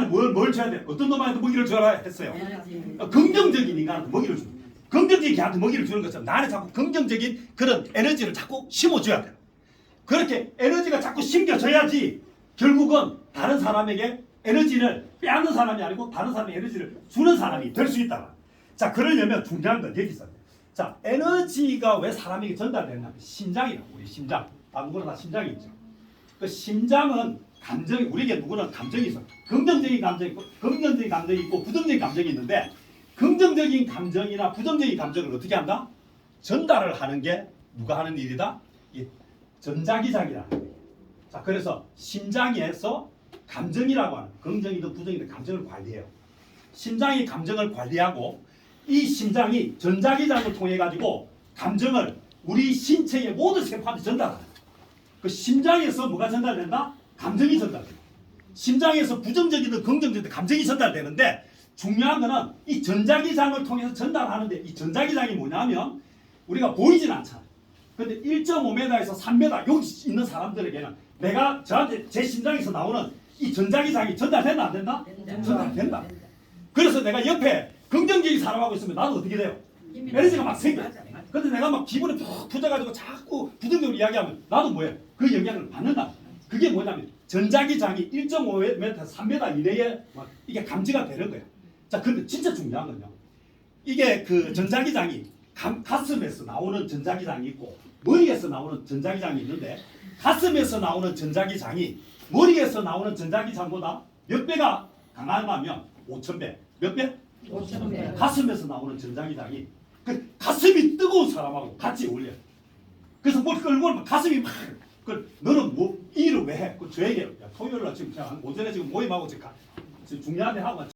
인간은 뭘, 뭘 줘야 돼? 어떤 놈한테 먹이를 줘라 했어요. 에너지. 어, 긍정적인 인간한테 먹이를 주는 거예요. 긍정적인 개한테 먹이를 주는 것처럼 나는 자꾸 긍정적인 그런 에너지를 자꾸 심어줘야 돼요. 그렇게 에너지가 자꾸 심겨져야지 결국은 다른 사람에게 에너지를 빼앗는 사람이 아니고 다른 사람의 에너지를 주는 사람이 될 수 있다. 자, 그러려면 중요한 건 여기 있어요. 자, 에너지가 왜 사람에게 전달되느냐? 심장이라고, 우리 심장. 아무거나 다 심장이 있죠. 그 심장은 감정이, 우리에게 누구나 감정이 있어. 긍정적인 감정이 있고, 긍정적인 감정이 있고, 부정적인 감정이 있는데, 긍정적인 감정이나 부정적인 감정을 어떻게 한다? 전달을 하는 게 누가 하는 일이다? 이 전자기장이라. 자, 그래서 심장에서 감정이라고 하는 긍정이든 부정이든 감정을 관리해요. 심장이 감정을 관리하고 이 심장이 전자기장을 통해 가지고 감정을 우리 신체의 모든 세포한테 전달하는. 그 심장에서 뭐가 전달된다? 감정이 전달돼. 심장에서 부정적이든 긍정적이든 감정이 전달되는데 중요한 거는 이 전자기장을 통해서 전달하는데 이 전자기장이 뭐냐면 우리가 보이진 않잖아. 근데 1.5m에서 3m 여기 있는 사람들에게는 내가 저한테 제 심장에서 나오는 이 전자기장이 전달된다 안 된다? 된다. 전달된다. 그래서 내가 옆에 긍정적인 사람하고 있으면 나도 어떻게 돼요? 에너지가 막 생겨. 근데 내가 막 기분이 푹 풀려가지고 자꾸 부정적으로 이야기하면 나도 뭐예요? 그 영향을 받는다. 그게 뭐냐면 전자기장이 1.5m, 3m 이내에 막 이게 감지가 되는 거예요. 자, 근데 진짜 중요한 건요. 이게 그 전자기장이 감- 가슴에서 나오는 전자기장이 있고 머리에서 나오는 전자기장이 있는데 가슴에서 나오는 전자기장이 머리에서 나오는 전자기장보다 몇 배가 강하냐면 5,000배. 몇 배? 5,000배. 가슴에서 나오는 전자기장이 그 가슴이 뜨거운 사람하고 같이 어울려. 그래서 뭘 끌고 가슴이 막. 그 너는 뭐이 일을 왜 해? 그 저에게 야, 토요일 날 지금 그냥 오전에 지금 모임하고 지금 가- 지금 중요한 데 하고